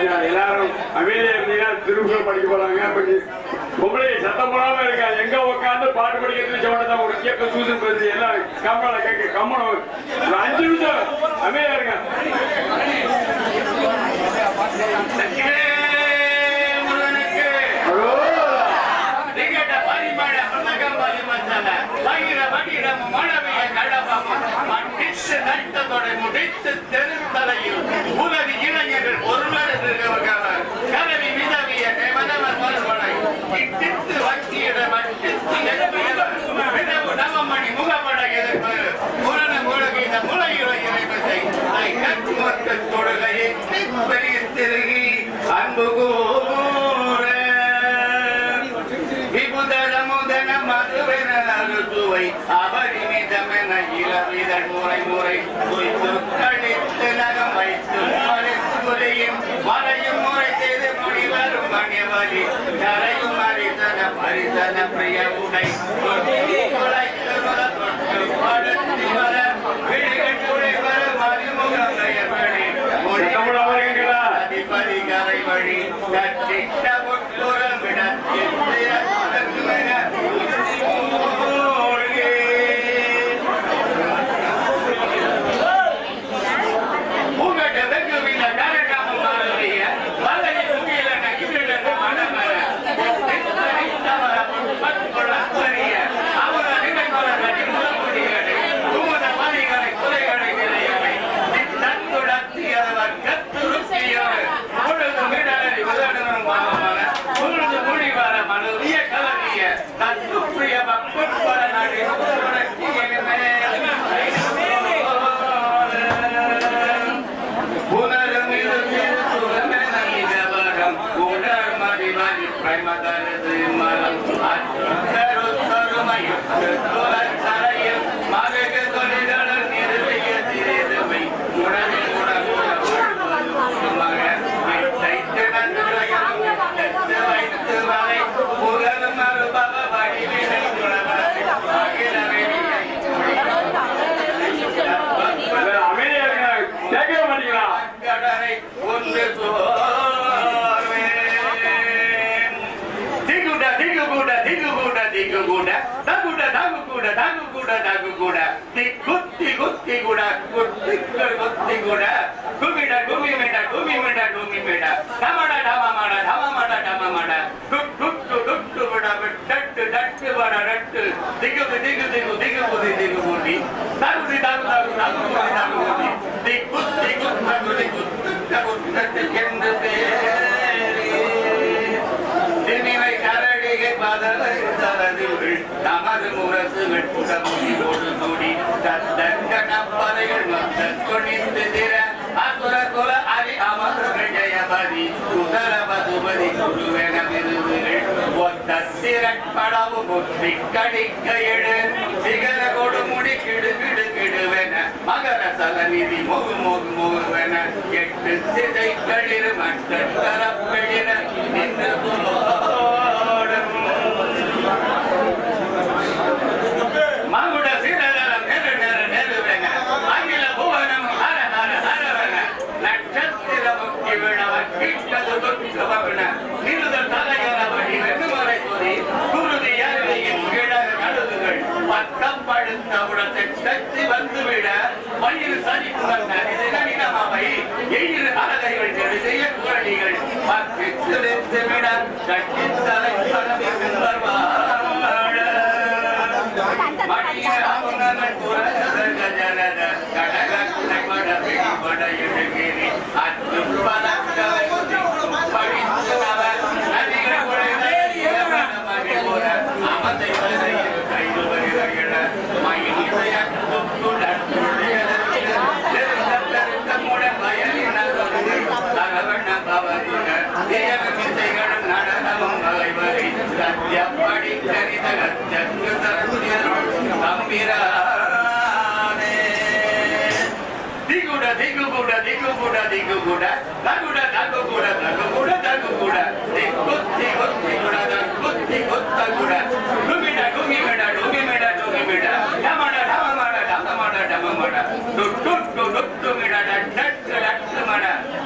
இல்லையா எல்லாரும் அமைதியா இருந்தீங்கன்னா திரும்ப படிக்க போறாங்க. பொம்பளை சத்தம் போடாம இருக்கா எங்க உட்காந்து பாட்டு படிக்கிறது சொன்னதான் ஒரு கேட்க சூசன் பேசி எல்லாம் கம்மல கேட்க கம்மனம் அஞ்சு நிமிஷம் அமைதியா இருங்க. முடித்து இளவிதழ் முறை முறை குறித்து கழித்து நகம் வைத்து மறைத்துரையும் மறையும் முறை செய்து முடிவரும் மணிவலி. நரையும் அரிதன பரிதன பிரிய உடை? அதிபதி கரை வழி. கட்டிட்ட முட்டுரம் விடத்தில் গোড়া ঘুরতে ঘুরতে গোড়া ঘুরতে ঘুরতে গোড়া ঘুমিটা ঘুমি মেটা ঘুমি মেটা ঘুমি মেটা ধামাটা ধামা মারা ধামা মারা ধামা মারা ডুক ডুক ডুক ডুক বড়া ডট্টু ডট্টু বড়া ডট্টু দিগু দিগু দিগু দিগু বলি দিগু বলি দারু দি দারু দারু দারু বলি দারু বলি দিগু দিগু দারু দিগু দিগু দারু দারু কেন্দ্রতে தமது முரசு வெட்புட துடி தத்தங்கன பறைகள் மத்த கொடித்து அசுர குல அரி அமர விஜயபதி சுதர பசுபதி குருவென விருதுகள். ஒத்த திரட்படவு முற்றி கடிக்க எழு சிகர கொடுமுடி கிடு கிடு கிடுவென. மகர சலநிதி முகு முகு முகுவென. எட்டு திசை மற்ற தரப்பெழிர நின்று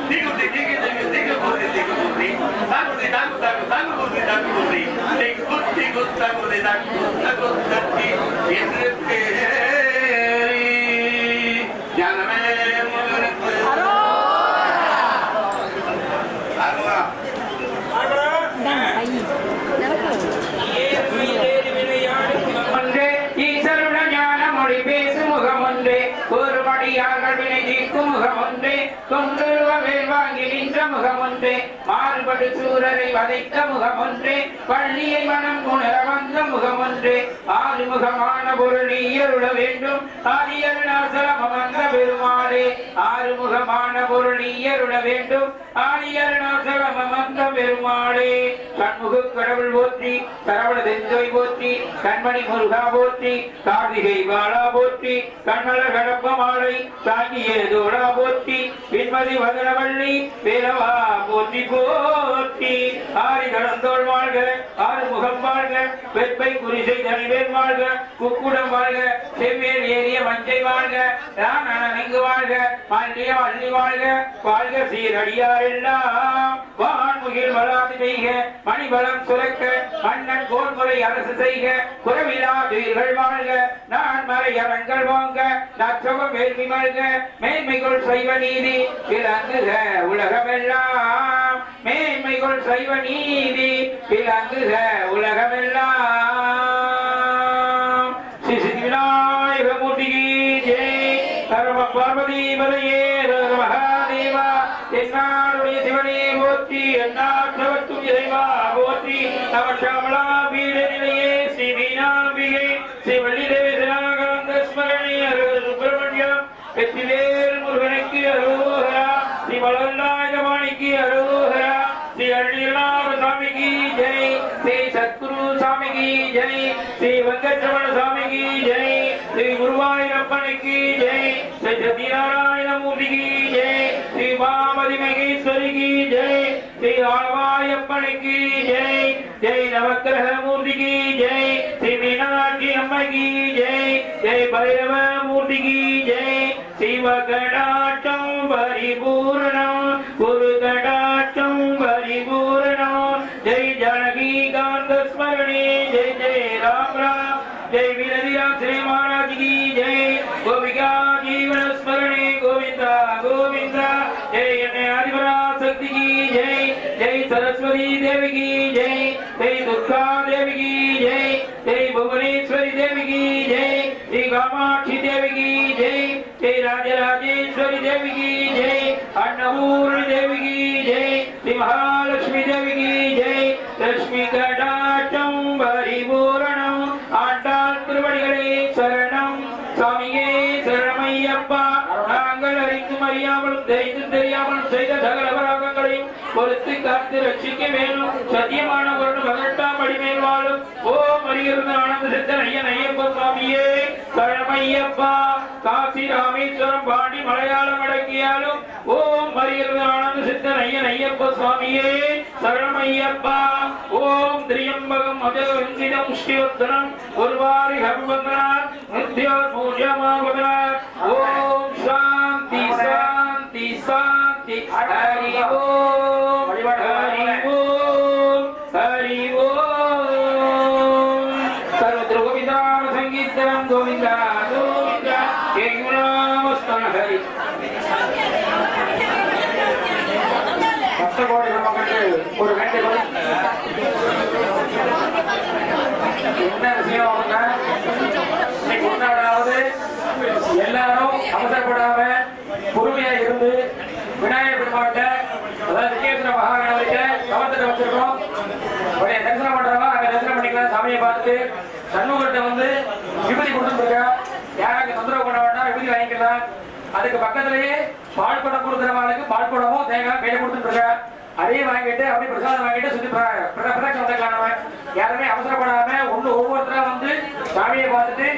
దిగు దిగు దిగు దిగు దిగు దిగు থাকবো থাকবো থাকছি ஒருபடியார்கள் வினை தீர்க்கும் முகம் ஒன்றே. தொண்டுருவ வேள்வாங்கி நின்ற முகம் ஒன்றே. மாறுபடு சூரரை வதைத்த முகம் ஒன்றே. பள்ளியை மனம் உணர வந்த முகம் ஒன்றே. ஆறுமுகமான பொருள் இயருள வேண்டும். ஆரியருணாசலம் அமர்ந்த பெருமாளே. ஆறுமுகமான பொருள் இயருள வேண்டும். ஆரியருணாசலம் அமர்ந்த பெருமாளே. கண்முக கடவுள் போற்றி சரவண தெஞ்சோய் போற்றி கண்மணி முருகா போற்றி கார்த்திகை பாலா போற்றி கண்ணலர் கடப்ப மாலை தாங்கிய தோடா போற்றி பின்மதி வதனவள்ளி பேரவா போற்றி போற்றி. ஆறி நடந்தோள் வாழ்க ஆறு முகம் வாழ்க வெப்பை குறிசை தனிவேல் வாழ்க குக்குடம் வாழ்க செவ்வேல் ஏறிய மஞ்சை வாழ்க நான் அணங்கு வாழ்க பாண்டிய வள்ளி வாழ்க வாழ்க சீரடியார் எல்லாம். வான்முகில் வராது செய்க மணிபலம் சுரக்க மன்னன் கோன்முறை அரசு செய்க குறவிலா துயிர்கள் வாழ்க நான் மறை அரங்கள் வாங்க நச்சவம் வேள்வி வாழ்க மேன்மைகள் சைவ நீதி விளங்குக உலகமெல்லாம். மேன்மைகள் சைவ நீதி விளங்குக உலகமெல்லாம். ஸ்ரீ சித்தி விநாயக மூர்த்திக்கு ஜெய் சர்வ பார்வதி மலையே மகாதேவா. என்னாருடைய சிவனே போற்றி என்னாற்றவத்தும் இறைவா போற்றி. நம சாமலா பீட நிலையே ஸ்ரீ மீனாம்பிகை ஸ்ரீ வள்ளி ஸ்ரீ வெங்கட்ரமண சாமிக்கு ஜெய் ஸ்ரீ குருவாயூரப்பனுக்கு ஜெய் ஸ்ரீ சத்யநாராயண மூர்த்திக்கு ஜெய் ஸ்ரீ மாமதி மகேஸ்வரிக்கு ஜெய் ஸ்ரீ ஆழ்வாயப்பனுக்கு ஜெய் ஜெய் நவக்கிரக மூர்த்திக்கு ஜெய் ஸ்ரீ மீனாட்சி அம்மைக்கு ஜெய் ஜெய் பைரவ மூர்த்திக்கு ஜெய் சிவ गोविंदा गोविंदा। जय गणेशा शक्ति की जय। जय सरस्वती देवी की जय। जय दुर्गा देवी की जय। जय भुवनेश्वरी देवी की जय। श्री कामाक्षी देवी की जय। श्री राजराजेश्वरी देवी की जय। अन्नपूर्ण देवी की जय। श्री महालक्ष्मी देवी की जय। लक्ष्मी कटाटम भरी पूरणम आटा त्रिवड़े स्वामी அப்பா நாங்கள் அறிந்தும் அறியாமலும் தெரிந்தும் தெரியாமலும் செய்த சகல அபராதங்களையும் பொறுத்து காத்து ரட்சிக்க வேணும் சத்தியமான ஒரு பதினெட்டாம் அடிமேல் வாழும். ஓ மரியிருந்த ஆனந்த சித்தன் ஐயன் ஐயப்ப சுவாமியே கழமையப்பா. காசி ராமேஸ்வரம் பாண்டி மலையாளம் அடக்கியாலும் ஓம் மரியிருந்த ஆனந்த சித்தன் ஐயன் ஐயப்ப சுவாமியே சரணமையப்பா ஓம் திரியம்பகம் அஜகந்திடம் ஸ்ரீவர்தனம் ஒருவாரி ஹர்வந்தனார் நித்யோர் பூஜ்யமாவதனார் ஓம் சாந்தி சாந்தி. ஹரி ஓம் ஹரி ஓம் ஹரி ஓம் சர்வத்திர கோவிந்தாம சங்கீர்த்தனம் கோவிந்தா. கோவிந்தா கேகுணாமஸ்தன ஹரி பக்தகோடி நமக்கு ஒரு என்ன விஷயம் அப்படின்னா இன்னைக்கு எல்லாரும் அவசரப்படாம பொறுமையா விநாயகர் பெருமாட்ட அதாவது விஜயேஸ்வர மகாகணவர்கிட்ட கவனத்தை வச்சிருக்கோம் உடைய தரிசனம் பண்றவங்க அங்க தரிசனம் பண்ணிக்கலாம் சாமியை பார்த்து சண்முகத்தை வந்து விபதி கொடுத்துருக்கா யாராவது தொந்தரவு பண்ண வேண்டாம் விபதி வாங்கிக்கலாம் அதுக்கு பக்கத்திலேயே பால் குடம் கொடுக்குறவங்களுக்கு பால் குடமும் தேங்காய் கையில கொடுத்துருக்கா அதையும் வாங்கிட்டு அப்படியே பிரசாதம் வாங்கிட்டு சுத்தி பிர- வந்துக்கலாம் யாருமே அவசரப்படாம ஒண்ணு ஒவ்வொருத்தரா வந்து சாமியை பார்த்துட்டு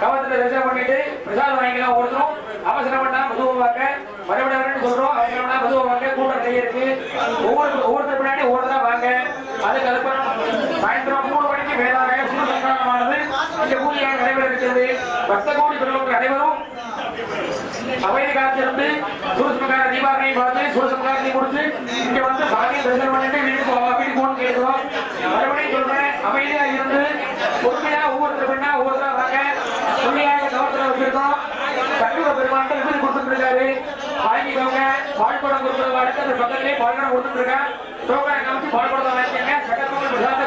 கவனத்துல தரிசனம் பண்ணிட்டு பிரசாதம் வாங்கிக்கலாம் ஒவ்வொருத்தரும் அவசரப்பட்டா மெதுவா வரவிடாதுன்னு சொல்றோம் அவங்க எல்லாம் மெதுவாக வாங்க கூட்டம் நிறைய இருக்கு. ஒவ்வொரு ஒவ்வொருத்தர் பின்னாடி ஒவ்வொருத்தா வாங்க. அதுக்கு அதுக்கப்புறம் சாயந்தரம் மூணு மணிக்கு மேலாக சுற்றுலாமானது இந்த பூஜையாக நடைபெற இருக்கிறது பக்த கோடி பெருமக்கள் அனைவரும் அவைதி காலத்திலிருந்து சூரசமக்கார தீபாவளியை பார்த்து சூரசமக்காரத்தை முடிச்சு இங்க வந்து பாகிய தரிசனம் பண்ணிட்டு வீட்டுக்கு வீட்டுக்கு போகணும் கேட்கிறோம். மறுபடியும் சொல்றேன் அமைதியா இருந்து பொறுமையா ஒவ்வொருத்தர் பின்னா ஒவ்வொருத்தர் வாங்க. புள்ளியாக கவனத்தில் வச்சிருக்கோம். கல்லூர பெருமாட்கள் கொடுத்துட்டு இருக்காரு. வாங்கிக்கோங்க பால் குடம் கொடுக்குறது அடுத்த பக்கத்துலேயே பால் குடம் கொடுத்துட்டு இருக்கேன் வாங்கிக்கோங்க சக்கர பொங்கல்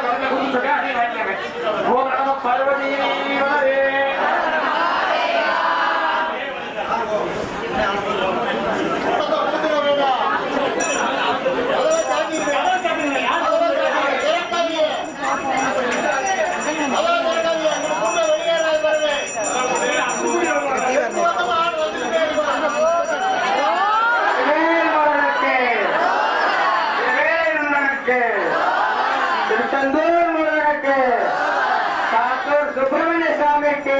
இஸ்லாமிற்கு